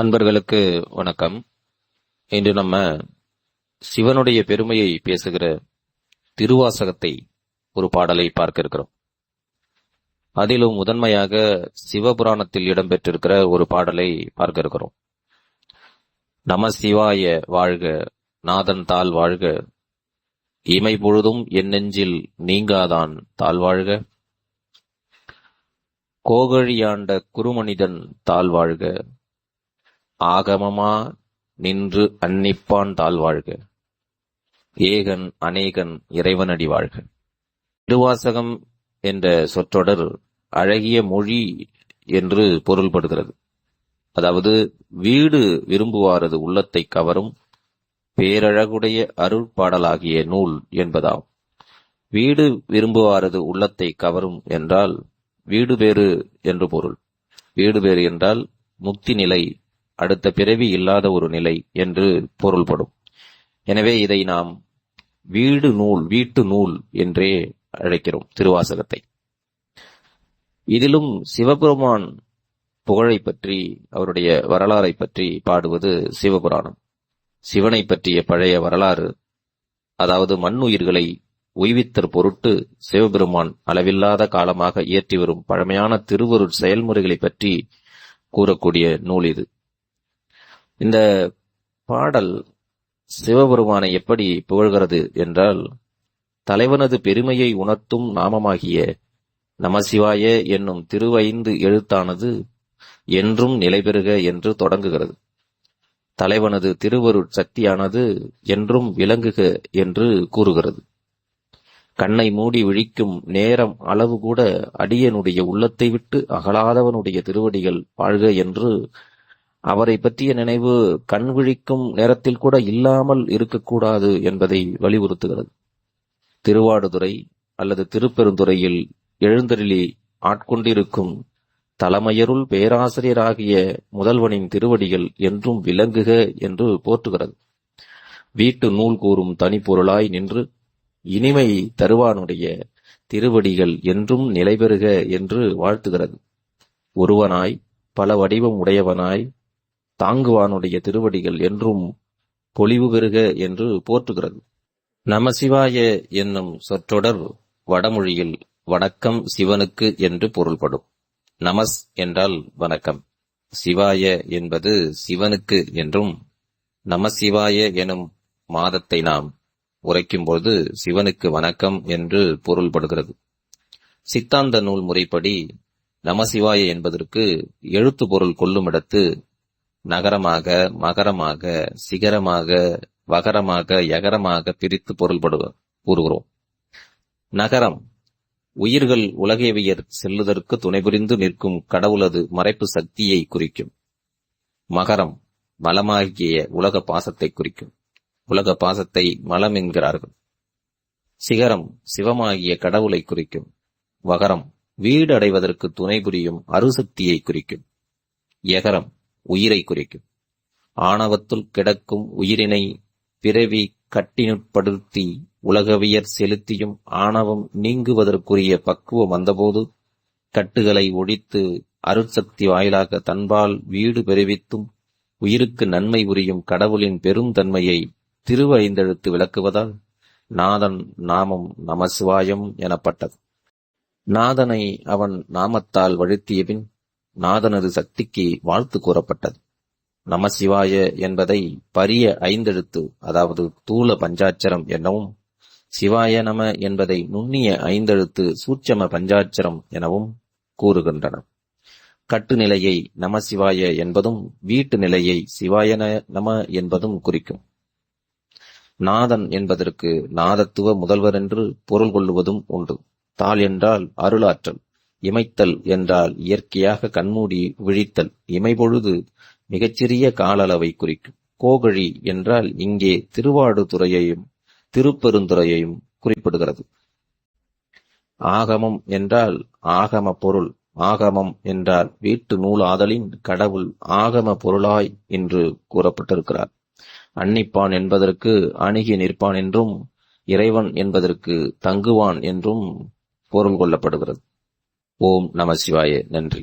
அன்பர்களுக்கு வணக்கம். இன்று நம்ம சிவனுடைய பெருமையை பேசுகிற திருவாசகத்தை ஒரு பாடலை பார்க்க இருக்கிறோம். அதிலும் முதன்மையாக சிவபுராணத்தில் இடம்பெற்றிருக்கிற ஒரு பாடலை பார்க்க இருக்கிறோம். நம சிவாய வாழ்க நாதன் தாள் வாழ்க இமை பொழுதும் என் நெஞ்சில் நீங்காதான் தாழ் வாழ்க. கோகழியாண்ட குருமனிதன் தாழ்வாழ்க ஆகமமா நின்று அன்னிப்பான் தாழ்வாழ்க ஏகன் அநேகன் இறைவனடி வாழ்க. திருவாசகம் என்ற சொற்றொடர் அழகிய மொழி என்று பொருள்படுகிறது. அதாவது வீடு விரும்புவாரது உள்ளத்தை கவரும் பேரழகுடைய அருட்பாடலாகிய நூல் என்பதாகும் வீடு விரும்புவாரது உள்ளத்தை கவரும் என்றால் வீடு பேறு என்று பொருள். வீடு பேறு என்றால் முக்தி நிலை அடுத்த பிறவி இல்லாத ஒரு நிலை என்று பொருள்படும். எனவே இதை நாம் வீடு நூல் வீட்டு நூல் என்றே அழைக்கிறோம் திருவாசகத்தை. இதிலும் சிவபெருமான் புகழை பற்றி அவருடைய வரலாறை பற்றி பாடுவது சிவபுராணம். சிவனை பற்றிய பழைய வரலாறு அதாவது மண்ணுயிர்களை உய்வித்தற் பொருட்டு சிவபெருமான் அளவில்லாத காலமாக இயற்றி வரும் பழமையான திருவருட் செயல்முறைகளை பற்றி கூறக்கூடிய நூல் இது. இந்த பாடல் சிவபெருமானை எப்படி புகழ்கிறது என்றால் தலைவனது பெருமையை உணர்த்தும் நாமமாகிய நமசிவாய என்னும் திருவைந்து எழுத்தானது என்றும் நிலைபெறுக என்று தொடங்குகிறது. தலைவனது திருவருட் சக்தியானது என்றும் விளங்குக என்று கூறுகிறது. கண்ணை மூடி விழிக்கும் நேரம் அளவு கூட அடியனுடைய உள்ளத்தை விட்டு அகலாதவனுடைய திருவடிகள் வாழ்க என்று அவரை பற்றிய நினைவு கண் விழிக்கும் நேரத்தில் கூட இல்லாமல் இருக்கக்கூடாது என்பதை வலியுறுத்துகிறது. திருவாடுதுறை அல்லது திருப்பெருந்துறையில் எழுந்தருளி ஆட்கொண்டிருக்கும் தலைமையருள் பேராசிரியராகிய முதல்வனின் திருவடிகள் என்றும் விளங்குக என்று போற்றுகிறது. வீட்டு நூல் கூறும் தனிப்பொருளாய் நின்று இனிமை தருவானுடைய திருவடிகள் என்றும் நிலைபெறுக என்று வாழ்த்துகிறது. ஒருவனாய் பல வடிவம் உடையவனாய் தாங்குவானுடைய திருவடிகள் என்றும் பொலிவு பெறுக என்று போற்றுகிறது. நமசிவாய என்னும் சொற்றொடர் வடமொழியில் வணக்கம் சிவனுக்கு என்று பொருள்படும். நமஸ் என்றால் வணக்கம். சிவாய என்பது சிவனுக்கு என்றும் நமசிவாய எனும் மாதத்தை நாம் உரைக்கும்போது சிவனுக்கு வணக்கம் என்று பொருள்படுகிறது. சித்தாந்த நூல் முறைப்படி நமசிவாய என்பதற்கு எழுத்து பொருள் கொள்ளுமிடத்து நகரமாக மகரமாக சிகரமாக வகரமாக யகரமாக பிரித்து பொருள்படுவ கூறுகிறோம். நகரம். உயிர்கள் உலகேவியர் செல்லுதற்கு துணைபுரிந்து நிற்கும் கடவுளது மறைப்பு சக்தியை குறிக்கும். மகரம். மலமாகிய உலக பாசத்தை குறிக்கும். உலக பாசத்தை மலம் என்கிறார்கள். சிகரம். சிவமாகிய கடவுளை குறிக்கும். வகரம். வீடு அடைவதற்கு துணை புரியும் அருசக்தியை குறிக்கும். எகரம் உயிரை குறிக்கும். ஆணவத்துள் கிடக்கும் உயிரினை பிறவி கட்டினுட்படுத்தி உலகவியர் செலுத்தியும் ஆணவம் நீங்குவதற்குரிய பக்குவம் வந்தபோது கட்டுகளை ஒழித்து அருட்சக்தி வாயிலாக தன்பால் வீடு பெருவித்தும் உயிருக்கு நன்மை உரியும் கடவுளின் பெருந்தன்மையை திருவைந்தெழுத்து விளக்குவதால் நாதன் நாமம் நமசிவாயம் எனப்பட்டது. நாதனை அவன் நாமத்தால் வழுத்திய பின் நாதனது சக்திக்கு வாழ்த்து கூறப்பட்டது. நமசிவாய என்பதை பரிய ஐந்தெழுத்து அதாவது தூல பஞ்சாட்சரம் எனவும் சிவாய நம என்பதை நுண்ணிய ஐந்தெழுத்து சூட்சம பஞ்சாட்சரம் எனவும் கூறுகின்றன. கட்டுநிலையை நமசிவாய என்பதும் வீட்டு நிலையை சிவாயன நம என்பதும் குறிக்கும். நாதன் என்பதற்கு நாதத்துவ முதல்வர் என்று பொருள் கொள்ளுவதும் உண்டு. தாள் என்றால் அருளாற்றல். இமைத்தல் என்றால் இயற்கையாக கண்மூடி விழித்தல். இமைபொழுது மிகச்சிறிய கால அளவை குறிக்கும். கோகழி என்றால் இங்கே திருவாடுதுறையையும் திருப்பெருந்துறையையும் குறிப்பிடுகிறது. ஆகமம் என்றால் ஆகம பொருள். ஆகமம் என்றால் வீட்டு நூலாதலின் கடவுள் ஆகம பொருளாய் என்று கூறப்பட்டிருக்கிறார். அன்னிப்பான் என்பதற்கு அணுகி நிற்பான் என்றும் இறைவன் என்பதற்கு தங்குவான் என்றும் பொருள் கொள்ளப்படுகிறது. ஓம் நம சிவாய. நன்றி.